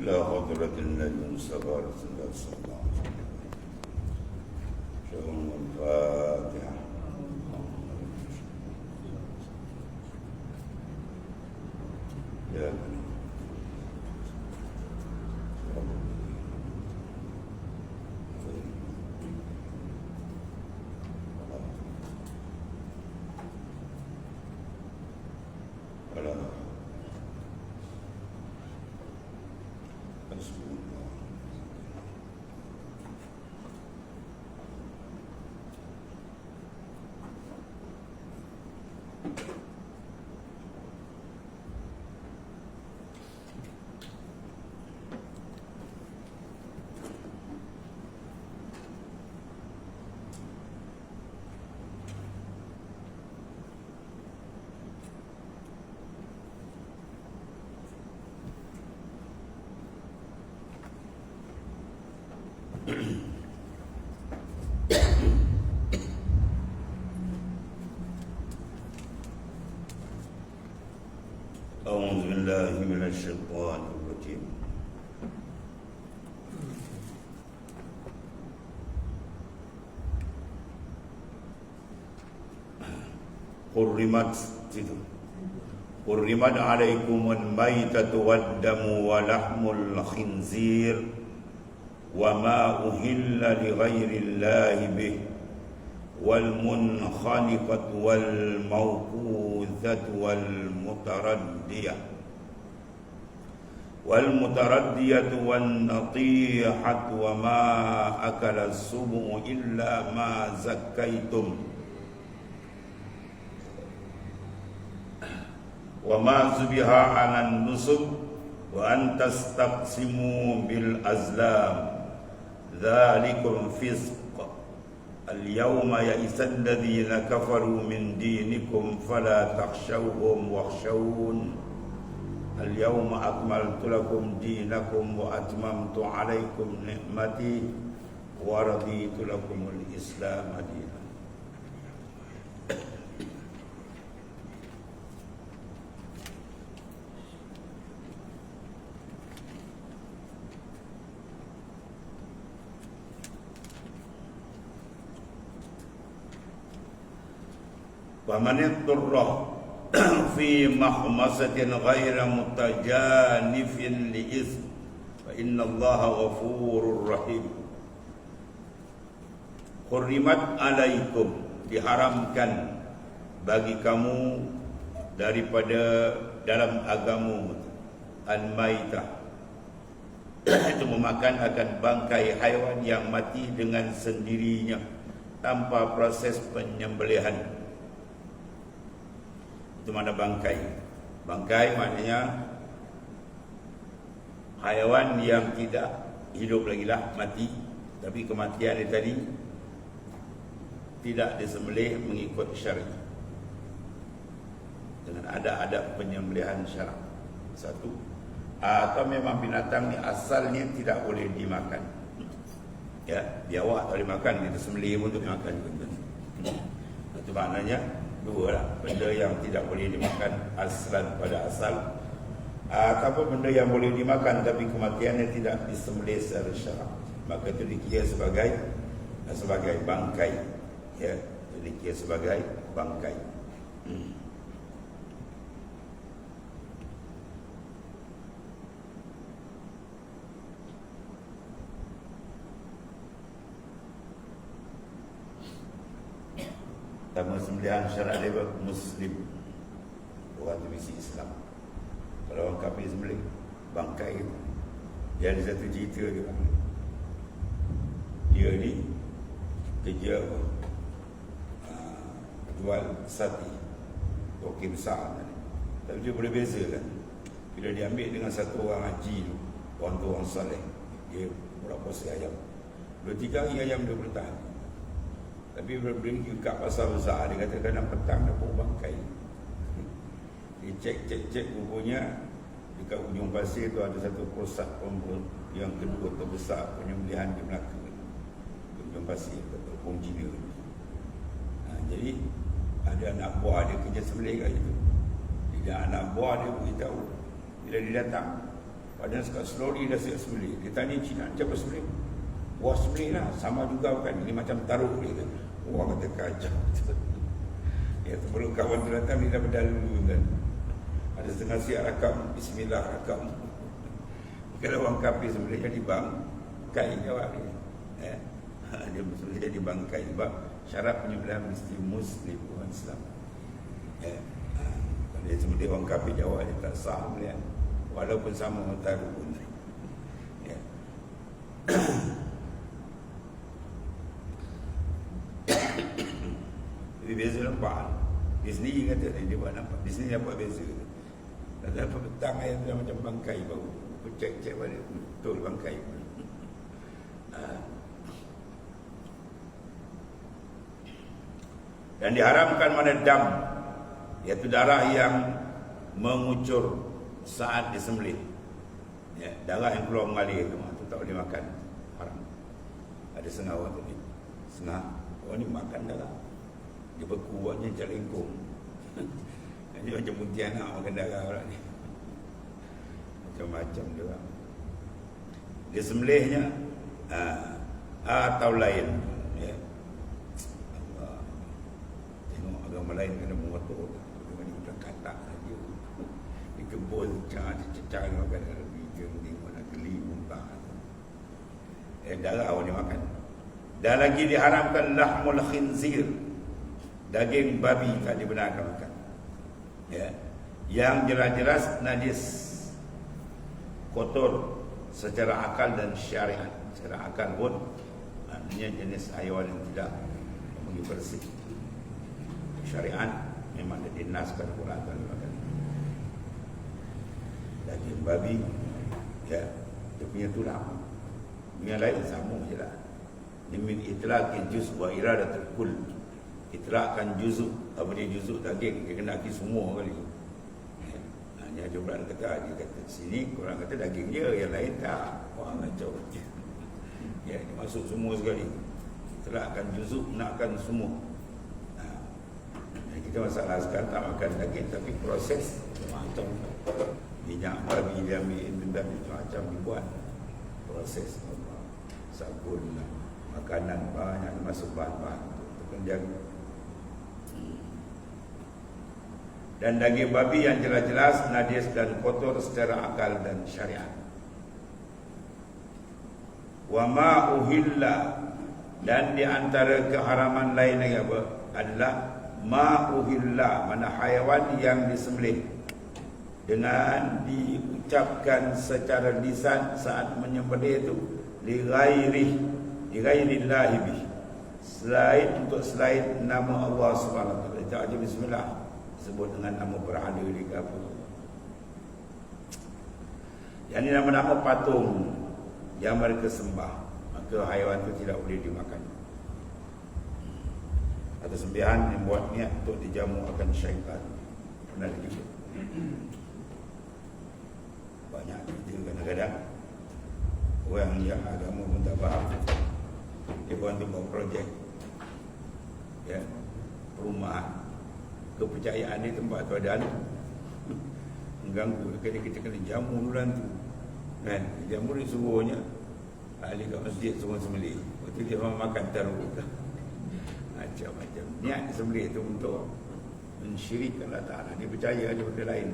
إلى حضرة النبي سبارة الله صلى الله عليه وسلم الفاتحة. بالله من الشيطان الرجيم. حرمت حرمت عليكم الميتة والدم ولحم الخنزير وما أهل لغير الله به والمنخنقة والموقوذة والمتردية. والمتردية والنطيحة وما أكل السبع إلا ما زكيتم. وما زبها على النصب وأن تستقسموا بالأزلام. ذلكم فسق اليوم يئس الذين كفروا من دينكم فلا تخشوهم واخشون. اليوم أكملت لكم دينكم وأتممت عليكم نعمتي ورضيت لكم الإسلام دينا. فمن اضطر في مخمصة غير متجانف لإثم فإن الله غفور رحيم حرمت عليكم diharamkan bagi kamu daripada dalam agamu an-maitah itu memakan akan bangkai haiwan yang mati dengan sendirinya tanpa proses penyembelihan itu mana bangkai. Bangkai maknanya haiwan yang tidak hidup lagi lah mati. Tapi kematian dia tadi tidak disembelih mengikut syar'i. Dengan ada adab penyembelihan syarak satu. Atau memang binatang ni asalnya tidak boleh dimakan. Ya biawak tak boleh makan kita sembelih pun untuk dimakan. Itu maknanya dua lah. Benda yang tidak boleh dimakan aslan pada asal. Ataupun benda yang boleh dimakan tapi kematiannya tidak disembelih secara syarak. Maka itu dikira sebagai sebagai bangkai. Ya dikira sebagai bangkai. Hmm. Sembelihan syarat dia Muslim. Orang divisi Islam. Kalau orang kafir sembelih Bangkai itu Dia ada satu cerita dia Dia ni Kerja uh, Jual sati. Toki besar ni. Tapi dia boleh beza kan? Bila dia ambil dengan satu orang haji tu Orang tu orang saleh Dia berapa si ayam? Dua tiga hari ayam dia boleh tahan tapi bila pergi kat pasar besar Dia kata kadang petang dah pun bangkai Dia cek cek cek rupanya Dekat ujung pasir tu ada satu perempuan Yang kedua terbesar penyembelihan di Melaka Ujung pasir Kata Pung Cina ha, Jadi ada anak buah dia kerja sembelih kat situ Tidak anak buah dia beritahu Bila dia datang Padahal sekarang slowly dah siap sembelih. Dia tanya Cina, siapa sembelih? Wah sembelih lah, sama juga kan. Ini macam taruh dia kata. Wah kata kacau. ya, sebelum kawan tu datang, dia dah berdalulu kan. Ada setengah siap rakam, bismillah rakam. Kalau orang kafir sembelih jadi bang, kain jawab dia. Eh? dia sembelih jadi bangkai sebab syarat penyembelihan mesti muslim bukan Islam. Eh? Kalau dia sembelih orang kafir jawab dia tak sah sembelihan walaupun sama mentaru pun ya. Jadi beza nampak. Dia sendiri kata dia buat nampak Di sini nampak beza. Dan dalam petang ayat tu macam bangkai bau Cek-cek balik Betul bangkai. Ah. Dan diharamkan mana dam. Iaitu darah yang mengucur saat disembelih. Ya, darah yang keluar mengalir. Tu, tu tak boleh makan. Haram. Ada setengah orang tu ni setengah. Orang ni makan darah dia beku buatnya jalingkung ini macam muntianak makan darah orang ni. Macam-macam dia dia sembelihnya uh, atau lain. Ya. tengok agama lain kena mengotor. Kebun cah cecah ni makan lebih ke ni mana geli muntah. Eh darah awak ni makan. Dan lagi diharamkan lahmul khinzir daging babi tak dibenarkan makan. Ya. Yang jelas-jelas najis. Kotor secara akal dan syariat. Secara akal pun maknanya jenis haiwan yang tidak memiliki bersih. Syariat memang dinaskan Quran dan daging babi ya dia punya tulang. Yang lain sama je lah min itlaqi juz wa iradatul kull itlaqkan juzuk apa dia juzuk daging dia kena aki semua kali. Ya. hanya jumlah kata dia kata sini kurang kata daging dia yang lain tak. Orang macam ya dia masuk semua sekali. Itlaqkan juzuk nakkan semua. Ha. kita masalah sekarang tak makan daging tapi proses macam minyak babi dia ambil dan macam dibuat. Proses sabun makanan banyak masuk bahan-bahan menjaga dan daging babi yang jelas-jelas najis dan kotor secara akal dan syariat. Wa ma uhilla. Dan di antara keharaman lain lagi apa? Adalah ma uhilla. Mana haiwan yang disembelih. Dengan diucapkan secara lisan saat menyembelih itu li ghairi li ghairillahi bi selain untuk selain nama Allah Subhanahu wa taala. Tak bismillah sebut dengan nama berhala di apa yang ini nama-nama patung yang mereka sembah maka haiwan itu tidak boleh dimakan. Atau sembihan yang buat niat untuk dijamu akan syaitan. Pernah juga banyak kita kadang-kadang. Orang yang agama pun tak faham. Dia pun buat projek. Ya. Perumahan kepercayaan ni tempat tu ada anu mengganggu kena kita kena jamu dulu tu kan jamu ni suruhnya ahli kat masjid semua sembelih waktu dia orang makan taruh macam-macam niat sembelih tu untuk mensyirikkan Allah Ta'ala dia percaya ada benda lain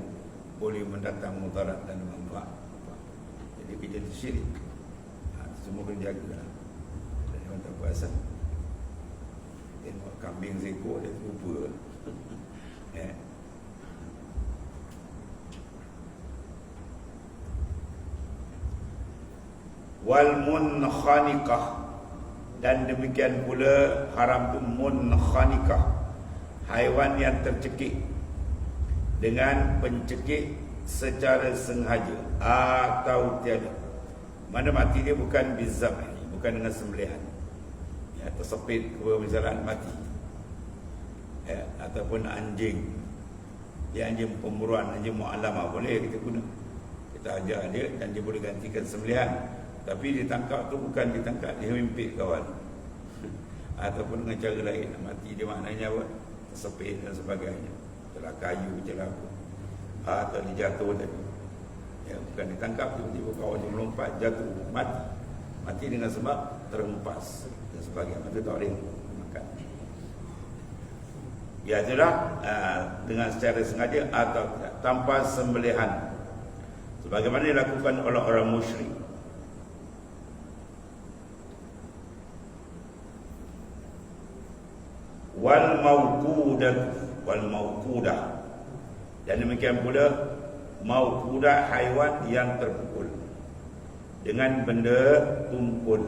boleh mendatang mudarat dan manfaat. Jadi kita itu syirik. Ha, semua kena jaga. Dan orang tak puasa. Tengok kambing seekor dia terlupa. eh. Wal munkhaniqah dan demikian pula haram tu munkhaniqah haiwan yang tercekik dengan pencekik secara sengaja atau tiada. Mana mati dia bukan bizam ini, bukan dengan sembelihan. Ya, tersepit ke misalnya mati. Ya, ataupun anjing. Dia anjing pemburuan, anjing mu'alama boleh kita guna. Kita ajar dia dan dia boleh gantikan sembelihan. Tapi ditangkap tu bukan ditangkap, dia mimpit kawan. ataupun dengan cara lain, mati dia maknanya apa? Tersepit dan sebagainya celah kayu celah apa ha, atau dijatuh tadi ya, bukan ditangkap tiba-tiba kawan dia melompat jatuh mati mati dengan sebab terhempas dan sebagainya itu tak boleh makan ya uh, dengan secara sengaja atau tanpa sembelihan. Sebagaimana dilakukan oleh orang musyrik. Wal mauqudah wal mauqudah. Dan demikian pula mauqudah haiwan yang terpukul. Dengan benda tumpul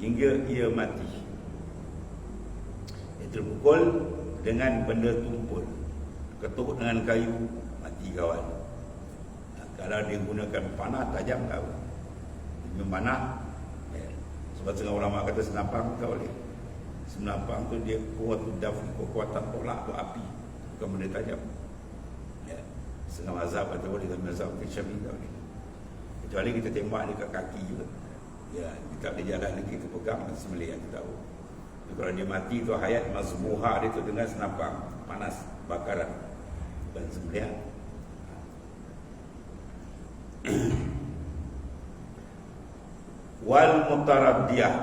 hingga ia mati. Ia terpukul dengan benda tumpul. Ketuk dengan kayu mati kawan. Kalau dia gunakan panah tajam kau dengan panah ya. sebab setengah ulama kata senapang tak boleh. Senapang tu dia kuat daf kekuatan tolak tu api. Bukan benda tajam. Ya. Setengah mazhab atau boleh dalam mazhab ke syafi'i tak boleh. Kecuali kita tembak dekat kaki juga. Ya kita boleh jalan lagi kita pegang sembelih yang kita tahu kalau dia mati tu hayat mazmuha dia tu dengan senapang panas bakaran dan sembelihan wal mutaraddiyah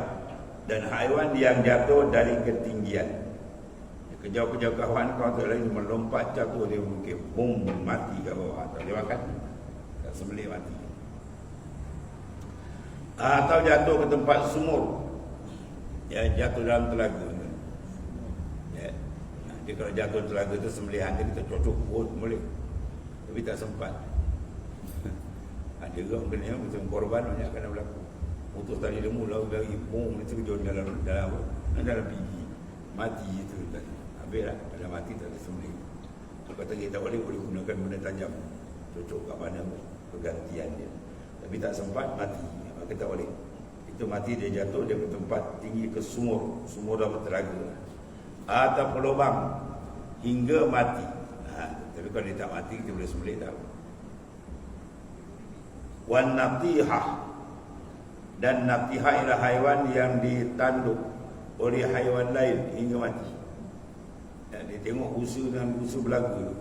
dan haiwan yang jatuh dari ketinggian. Kejauh-kejauh kawan kau tu lain melompat jatuh dia mungkin bom mati ke bawah atau dia makan tak sembelih mati. Atau jatuh ke tempat sumur. Ya jatuh dalam telaga. Ya. Dia kalau jatuh telaga tu sembelihan dia kita cocok pun boleh. Tapi tak sempat. Ada orang kena macam korban banyak kena berlaku. Putus tali lemu lalu lagi bom itu kejauh dalam dalam dalam gigi mati itu tadi. Habislah pada mati tak ada sembelih kata kita boleh boleh gunakan benda tajam. Cocok kat mana pergantian dia. Tapi tak sempat mati. Apa kita boleh itu mati dia jatuh ke tempat tinggi ke sumur sumur dalam telaga atau pelubang hingga mati ha, tapi kalau dia tak mati kita boleh sembelih tahu wan natihah dan natiha ialah haiwan yang ditanduk oleh haiwan lain hingga mati. Dan dia tengok usu dengan usu belaga.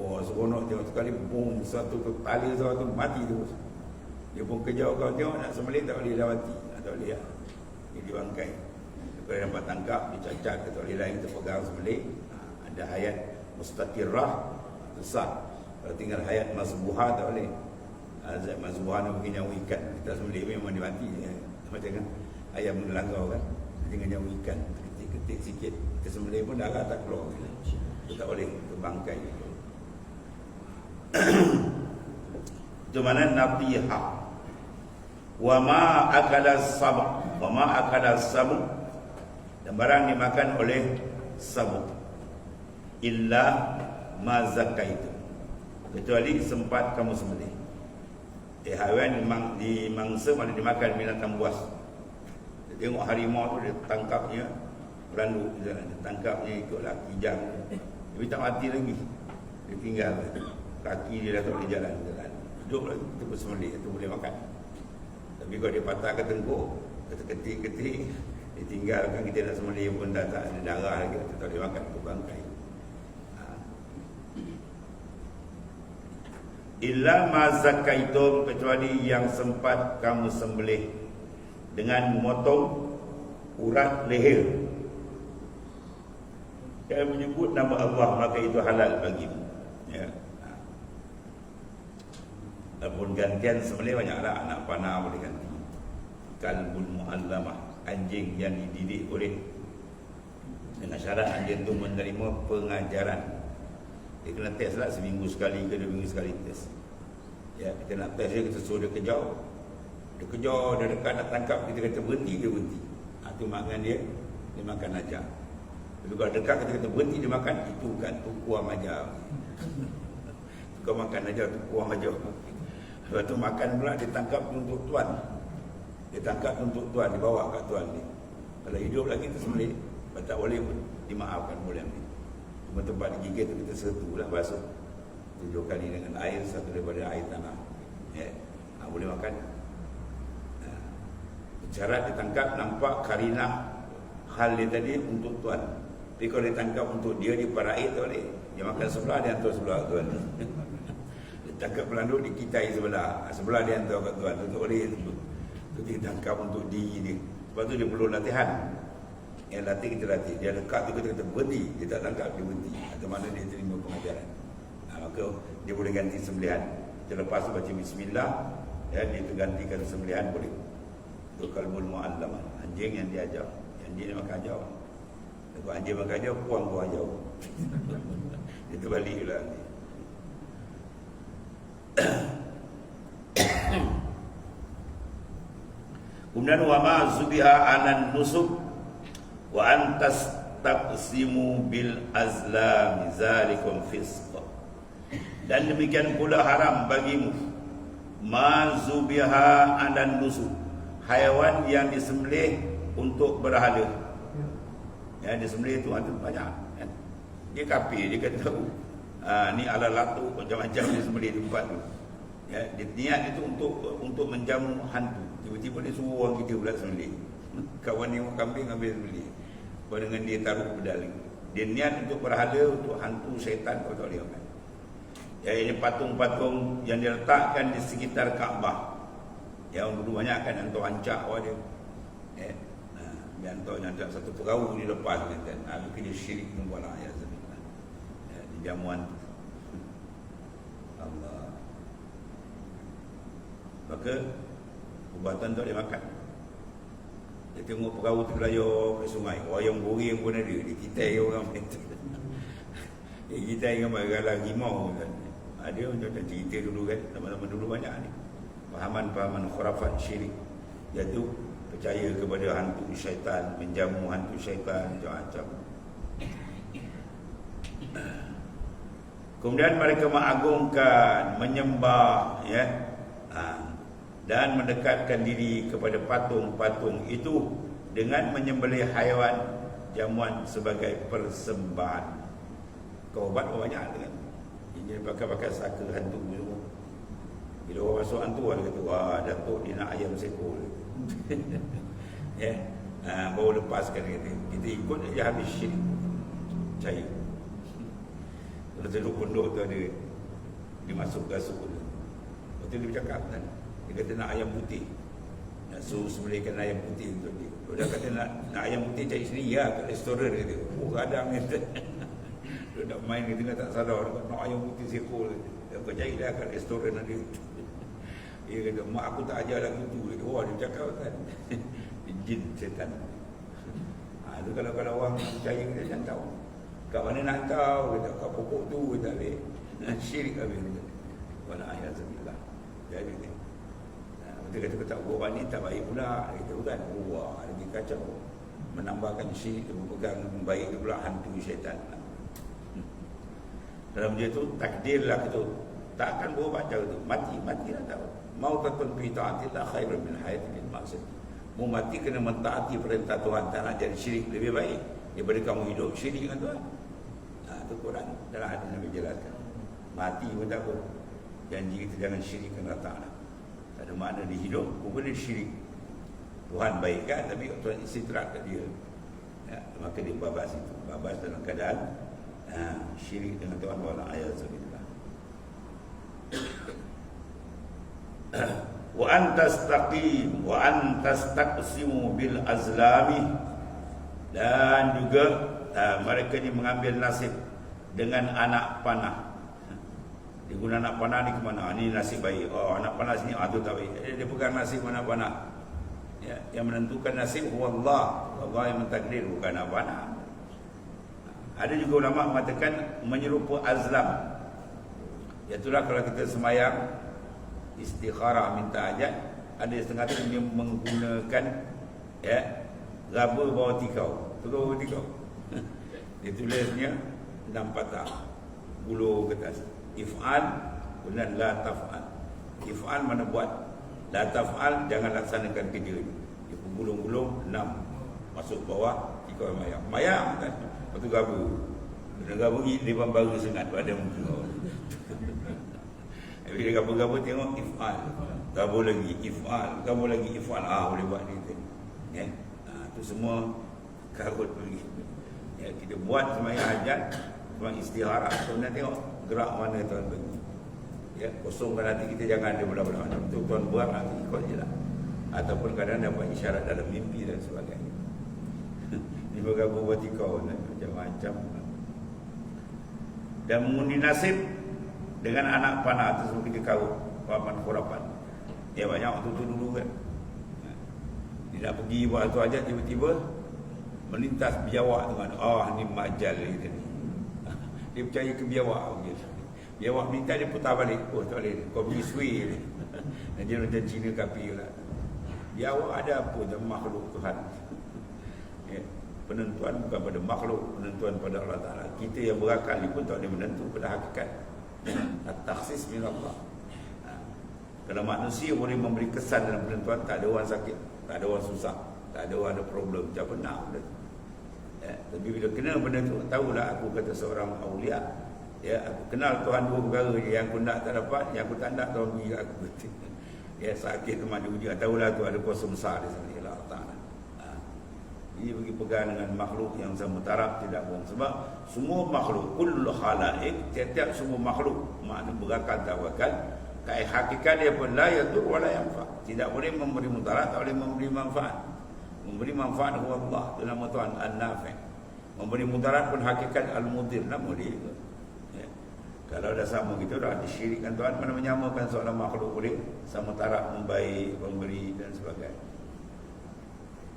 Wah, seronok tengok sekali bom satu tu tali satu mati terus. Dia pun kejauh kau tengok nak sembelih tak boleh lewati. Tak boleh ya. Dia dibangkai. Kalau dapat tangkap, dicacat ke tak boleh lain kita pegang sembelih. Ha, ada hayat mustaqirrah, besar. Kalau tinggal hayat masbuha tak boleh. Azab mazbuhan mungkin nyawa ikan Kita sembelih memang dia mati ya. Macam kan ayam melanggar kan Dengan nyawa ikan Ketik-ketik sikit Kita sembelih pun darah tak keluar Kita tak boleh terbangkai Itu mana nabiha Wa ma akala sabak Wa ma akala sabuk Dan barang dimakan oleh sabuk Illa ma zakaitu Kecuali sempat kamu sembelih Eh haiwan memang di mangsa mana dimakan binatang buas. Dia tengok harimau tu dia tangkapnya berandu dia tangkapnya ikutlah kijang. Tapi tak mati lagi. Dia tinggal kaki dia dah tak boleh jalan jalan. Duduk lagi kita bersembelih itu boleh makan. Tapi kalau dia patah ke tengkuk, ketik-ketik, dia tinggalkan kita nak sembelih pun dah tak ada darah lagi, kita tak boleh makan, itu bangkai. illa ma zakaitum kecuali yang sempat kamu sembelih dengan memotong urat leher. Yang menyebut nama Allah maka itu halal bagimu. Ya Adapun gantian sembelih banyaklah anak panah boleh ganti kalbul muallamah anjing yang dididik oleh dengan syarat anjing itu menerima pengajaran dia kena test lah seminggu sekali ke dua minggu sekali test. Ya, kita nak test dia, kita suruh dia kejar. Dia kejar, dia dekat nak tangkap, kita kata berhenti, dia berhenti. Itu ha, makan dia, dia makan ajar. Tapi kalau dekat, kita kata berhenti, dia makan, itu bukan tukuang ajar. Kau makan ajar, tukuang ajar. Lepas tu makan pula, dia tangkap untuk tuan. Dia tangkap untuk tuan, dia bawa kat tuan ni. Kalau hidup lagi, kita sembelih. Tak boleh pun, dimaafkan boleh ambil. Cuma tempat digigit tu kita sertu lah basuh Tujuh kali dengan air Satu daripada air tanah ya. ha, Boleh makan ha. Syarat ditangkap Nampak karina Hal dia tadi untuk tuan Tapi kalau ditangkap untuk dia Dia para air tak boleh Dia makan sebelah Dia hantar sebelah tuan Dia cakap pelanduk di kita sebelah. Ah, sebelah dia hantar kat tuan. Tak boleh tu. Tu dia tangkap untuk diri dia. Sebab tu dia perlu latihan. Yang latih kita latih. Dia dekat tu kita kata berhenti. Dia tak tangkap dia berhenti. Atau mana dia terima pengajaran. Ha, maka dia boleh ganti sembelihan. Selepas tu baca bismillah. Ya, dia tergantikan sembelihan boleh. Itu kalbul mu'allam. Anjing yang dia ajar. Anjing dia makan ajar. Kalau anjing makan ajar, puang buah ajar. dia terbalik lah. Kemudian wa ma zubiha anan nusuk wa antas taqsimu bil azlam zalikum fisq. Dan demikian pula haram bagimu ma zubiha anan nusuk haiwan yang disembelih untuk berhala. Yang disembelih itu ada banyak kan. Dia kafir dia kata ha, ni ala latu macam-macam disembelih di tempat tu. Ya, dia niat itu untuk untuk menjamu hantu. Tiba-tiba dia suruh orang kita pula sembelih. Kawan yang kambing ambil sembelih. Bawa dengan dia taruh pedal. Dia niat untuk berhala untuk hantu syaitan kau tak boleh kan. Ya ini patung-patung yang diletakkan di sekitar Kaabah. Yang dulu banyak kan hantu ancak awak dia. Ya. Ha, dia hantu yang satu perahu di lepas kan. Ha, mungkin dia syirik membuat ayat ya, di jamuan Allah. Maka ubatan tak boleh makan. Dia tengok perahu tu layar ke sungai. Wayang boring pun ada. Dia kita yang orang main tu. Dia kita yang main lagi mau kan. Ada macam cerita dulu kan. Teman-teman dulu banyak ni. Pahaman-pahaman khurafat syirik. Iaitu percaya kepada hantu syaitan. Menjamu hantu syaitan. Macam-macam. Kemudian mereka mengagungkan, menyembah, ya, ha, dan mendekatkan diri kepada patung-patung itu dengan menyembelih haiwan jamuan sebagai persembahan. Kau ubat banyak dengan ini pakai-pakai saka hantu semua. Bila orang masuk hantu dia kata, wah Datuk dia nak ayam sekol. ya. Ha, baru lepaskan kata. Kita ikut dia habis syirik. Cair. Kalau duduk pondok tu ada dia masuk gasuk tu. Lepas tu dia bercakap kan. Dia kata nak ayam putih. Nak suruh sembelihkan ayam putih untuk dia. Kalau dia kata nak, nak ayam putih cari sendiri ya kat restoran dia kata. Oh kadang kata. Dia nak main dia tengah tak sadar Dia kata nak ayam putih seekor Dia kata cari dah kat restoran dia Dia kata mak aku tak ajar lagu tu. Dia kata, Wah dia cakap kan. Jin setan. Ha, Itu kalau kalau orang percaya dia jangan tahu Kat mana nak tahu Kata kat pokok tu Kata habis Syirik habis Wala ayat sebilah Jadi dia kata tak buat ni tak baik pula. Itu kan wah lagi kacau. Menambahkan syirik dia memegang baik pula hantu syaitan. Dalam dia tu takdirlah itu tak akan berubah tu. Mati mati lah tahu mau tatun fi ta'atillah khairun min hayatil maksud mau mati kena mentaati perintah Tuhan. Tak nak jadi syirik lebih baik daripada kamu hidup. Syirik dengan Tuhan. ha, itu Quran. Dalam hadis Nabi jelaskan. Mati pun tak apa. Janji kita jangan syirik dengan Ta'ala ada makna di hidup. Pun dia syirik. Tuhan baik kan tapi Tuhan istirahat kat dia. Ya, maka dia babas itu. Babas dalam keadaan ha, syirik dengan Tuhan wala ayat sabillah wa antas taqim wa antas taqsimu bil azlami. Dan juga ha, mereka ni mengambil nasib dengan anak panah dia guna anak panah ni ke mana? Ah, ni nasib baik. Oh, anak panah sini, ah, tu tak baik. Dia, dia pegang nasib anak panah. Ya, yang menentukan nasib, Allah. Allah yang mentakdir, bukan anak panah. Ada juga ulama mengatakan menyerupa azlam. Itulah kalau kita semayang, istikharah minta ajat, ada setengah tu menggunakan ya, raba bawah tikau. Tu bawah tikau. dia tulisnya enam patah. Bulu ke atas. If'al kemudian la taf'al. If'al mana buat? La taf'al jangan laksanakan kerja ini dia gulung-gulung enam. Masuk bawah tiga mayang. Mayang kan lepas tu gabu. Kena gabu ni lima baru sengat pada muka bila dia gabu-gabu tengok if'al. Gabu lagi if'al. Gabu lagi if'al. Ah boleh buat ni ya. Ha, tu semua karut pergi ya, kita buat semayang hajat semayang istihara kemudian tengok gerak mana tuan bagi. Ya, kosongkan hati kita jangan ada benda-benda macam tu. Tuan buat hati ikut je lah. Ataupun kadang dapat isyarat dalam mimpi dan sebagainya. Ini bergabung buat kau macam-macam. Dan mengundi nasib dengan anak panah tu semua kita kau papan kurapan. Ya banyak waktu tu dulu kan. Dia nak pergi buat tu aja tiba-tiba melintas biawak tu kan. Ah ni majal ni. Dia percaya ke biawak begitu. Dia awak minta dia putar balik. Oh tak boleh. Kau pergi sui. Dan dia macam Cina kapi lah. Dia awak ada apa dan makhluk Tuhan. Ya. Penentuan bukan pada makhluk. Penentuan pada Allah Ta'ala. Kita yang berakal ni pun tak boleh menentu pada hakikat. At-taksis min Allah. Ha. Kalau manusia boleh memberi kesan dalam penentuan, tak ada orang sakit, tak ada orang susah, tak ada orang ada problem, macam benar benda tu. Ya, tapi bila kena benda tu, tahulah aku kata seorang awliya, Ya, aku kenal Tuhan dua perkara je. Yang aku nak tak dapat, yang aku tak nak Tuhan beri aku. Ya, sakit tu mana ujian. Tahulah tu ada kuasa besar di sana Allah Ha. Ini bagi pegang dengan makhluk yang sama taraf tidak bohong sebab semua makhluk kullu khalaik tiap-tiap semua makhluk makna berakal tawakal kai hakikat dia pun la yadur wala yanfa. Tidak boleh memberi mudarat tak boleh memberi manfaat. Memberi manfaat Allah. Itu nama Tuhan An-Nafi memberi mudarat pun hakikat Al-Mudir nama dia kalau dah sama kita dah disyirikkan Tuhan mana menyamakan seorang makhluk boleh sama taraf membaik, memberi dan sebagainya.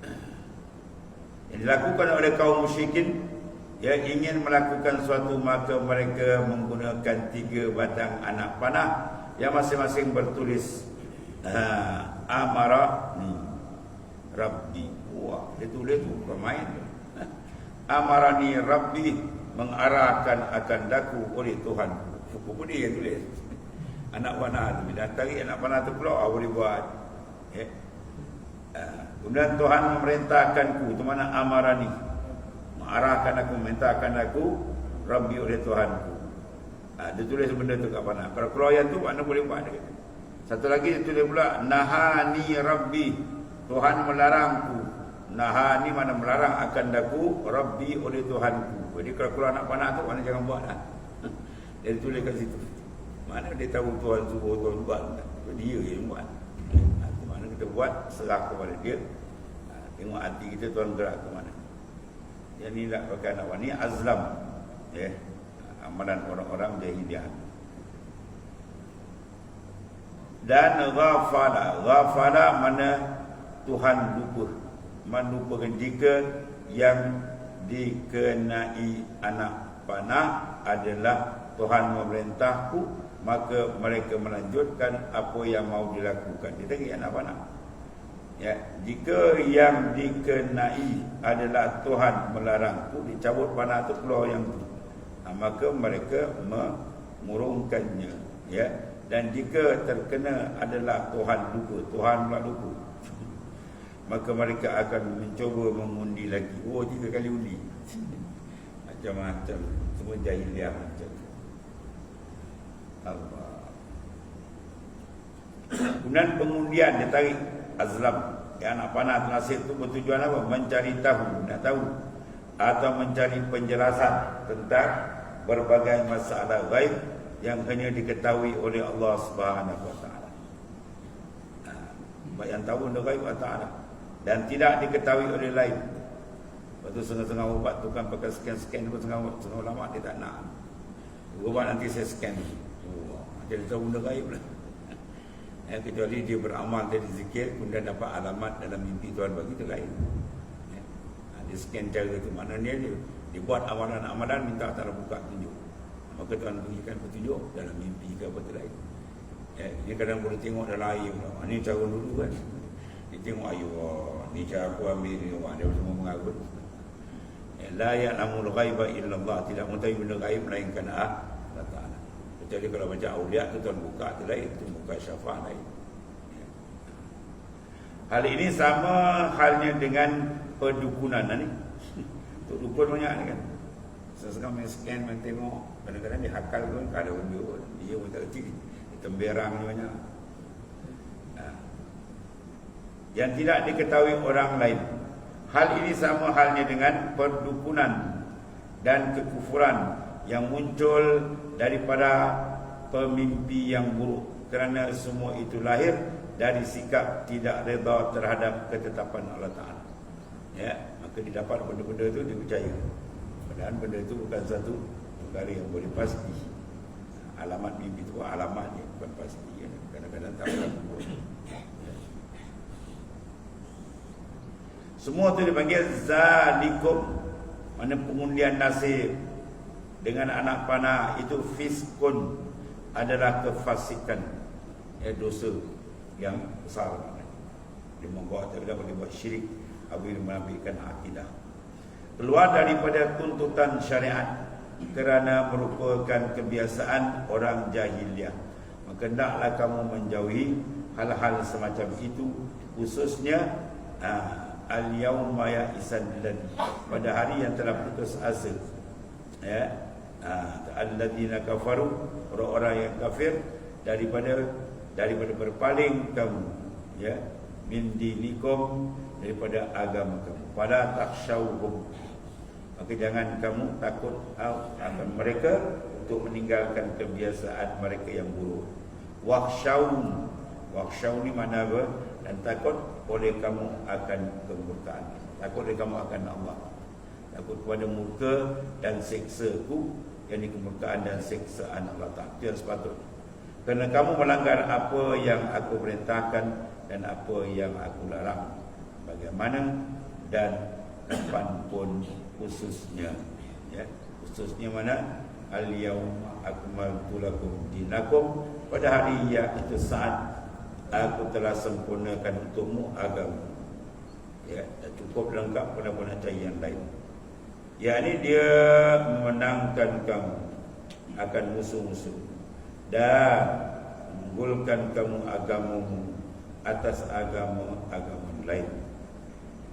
Yang dilakukan oleh kaum musyrikin yang ingin melakukan suatu maka mereka menggunakan tiga batang anak panah yang masing-masing bertulis uh, amara rabbi. Wah dia tulis tu pemain amarani rabbi mengarahkan akan daku oleh Tuhan. Buku dia yang tulis. Anak panah tu bila tarik anak panah tu keluar boleh buat. Eh. Kemudian Tuhan memerintahkanku tu mana amarani. Mengarahkan aku memerintahkan aku Rabbi oleh Tuhanku. Ha, dia tulis benda tu kat panah. Kalau keluar yang tu mana boleh buat. Satu lagi dia tulis pula nahani Rabbi. Tuhan melarangku. Nahani mana melarang akan daku Rabbi oleh Tuhanku. Jadi kalau keluar nak panah tu mana jangan buat lah. Dia tulis kat situ. Mana dia tahu Tuhan suruh Tuhan buat. Dia yang buat. Ha, mana kita buat serah kepada dia. Tengok hati kita Tuhan gerak ke mana. Yang ni lah pakai anak ni azlam. Ya. Amalan orang-orang jahiliah. Dan ghafala. Ghafala mana Tuhan lupa. Menupakan jika yang dikenai anak panah adalah Tuhan memerintahku maka mereka melanjutkan apa yang mau dilakukan. Dia tadi anak panah. Ya jika yang dikenai adalah Tuhan melarangku dicabut panah itu keluar yang tu. Ha, maka mereka mengurungkannya ya. Dan jika terkena adalah Tuhan lupa Tuhan pula lupa maka mereka akan mencuba mengundi lagi. Oh tiga kali undi. Macam-macam. Semua jahiliah macam tu. Allah. Kemudian pengundian dia tarik azlam. Yang anak panah nasib tu bertujuan apa? Mencari tahu. Nak tahu. Atau mencari penjelasan tentang berbagai masalah gaib yang hanya diketahui oleh Allah Subhanahu wa taala. Ha, yang tahu benda gaib Allah Taala dan tidak diketahui oleh lain. Lepas tu setengah-setengah ubat tu kan pakai scan-scan pun setengah, setengah ulama dia tak nak. Ubat nanti saya scan. Oh, jadi tahu benda gaib lah. Ya, kecuali dia beramal dari zikir kemudian dapat alamat dalam mimpi Tuhan bagi itu lain. Ya. Dia scan cara itu mana dia, dia, dia buat amalan-amalan minta tak buka tunjuk. Maka Tuhan berikan petunjuk dalam mimpi ke apa tu lain. Ya, dia kadang boleh tengok dalam air. Ini cara dulu kan tengok ayu oh, ni cara aku ambil ni orang dia semua mengagut ya, la ya'lamul ghaiba illa Allah tidak mengetahui benda gaib melainkan Taala. Kecuali kalau baca aulia tu tuan buka tu lain tu buka syafaat lain. Hal ini sama halnya dengan perdukunan ni. Tu dukun banyak ni kan. Sesekali main scan main tengok kadang-kadang dia hakal pun ada benda dia pun tak kerti temberang ni banyak yang tidak diketahui orang lain. Hal ini sama halnya dengan perdukunan dan kekufuran yang muncul daripada pemimpi yang buruk kerana semua itu lahir dari sikap tidak reda terhadap ketetapan Allah Taala. Ya, maka didapat benda-benda itu dia percaya. Padahal benda itu bukan satu perkara yang boleh pasti. Alamat mimpi itu alamat dia bukan pasti. Kadang-kadang tak boleh. Semua itu dipanggil zalikum. Mana pengundian nasib. Dengan anak panah itu fiskun adalah kefasikan. Ya dosa yang besar. Dia membuat tidak boleh buat syirik. Apabila menambilkan akidah. Keluar daripada tuntutan syariat kerana merupakan kebiasaan orang jahiliah. Maka hendaklah kamu menjauhi hal-hal semacam itu. Khususnya aa, al-yawma ya'isan ladhi pada hari yang telah putus asa. Ya. Ha, alladhina kafaru orang-orang yang kafir daripada daripada berpaling kamu ya min dinikum daripada agama kamu. Pada taksyauhum maka jangan kamu takut akan mereka untuk meninggalkan kebiasaan mereka yang buruk. Wakshaum wakshaum ni mana apa? Dan takut oleh kamu akan kemurkaan. Takut oleh kamu akan Allah takut kepada murka dan seksaku yang kemurkaan dan seksaan Allah Ta'ala sepatutnya kerana kamu melanggar apa yang aku perintahkan dan apa yang aku larang. Bagaimana dan kapan pun khususnya. Ya khususnya mana? Al yaum akmaltu lakum dinakum. Pada hari yang itu saat aku telah sempurnakan untukmu agama. Ya cukup lengkap pada nak cari yang lain. Ya ini dia memenangkan kamu akan musuh-musuh. Dan menggulkan kamu agamamu atas agama-agama lain.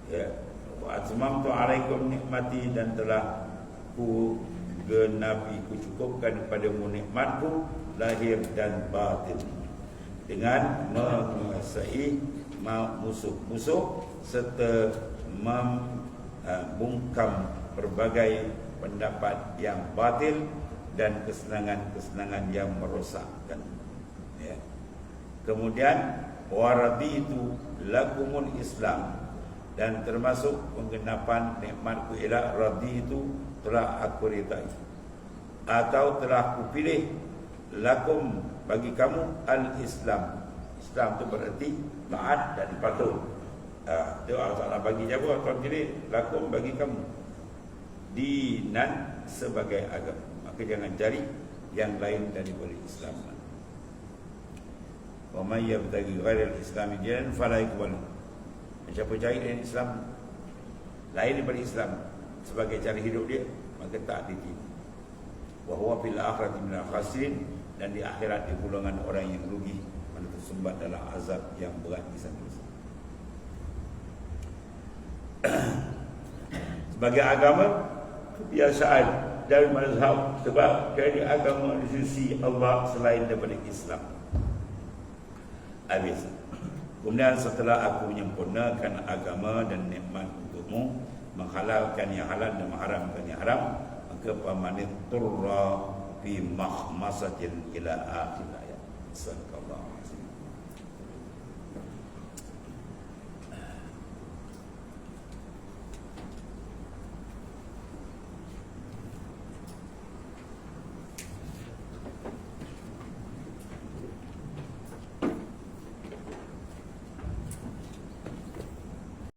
Ya. Wa alaikum nikmati dan telah ku genapi ku cukupkan kepadamu nikmatku lahir dan batin dengan menguasai musuh-musuh serta membungkam uh, berbagai pendapat yang batil dan kesenangan-kesenangan yang merosakkan. Ya. Kemudian waradi itu lakumul Islam dan termasuk penggenapan nikmatku ialah radi itu telah aku ridai atau telah aku pilih lakum bagi kamu al-Islam. Islam tu berarti taat dan patuh. Ah, uh, Allah Taala bagi jawab tuan kiri lakum bagi kamu dinan sebagai agama. Maka jangan cari yang lain daripada Islam. Wa may yabtaghi ghayra al-islam dinan fala yuqbal. Siapa cari dengan Islam lain daripada Islam sebagai cara hidup dia, maka tak diterima. Wa huwa fil akhirati min al-khasirin dan di akhirat di golongan orang yang rugi mana tersumbat dalam azab yang berat di sana. Sebagai agama kebiasaan dari mazhab sebab jadi agama di sisi Allah selain daripada Islam. Habis. Kemudian setelah aku menyempurnakan agama dan nikmat untukmu, menghalalkan yang halal dan mengharamkan yang haram, maka pamanit turra fi mahmasatin ila akhir ayat. Sallallahu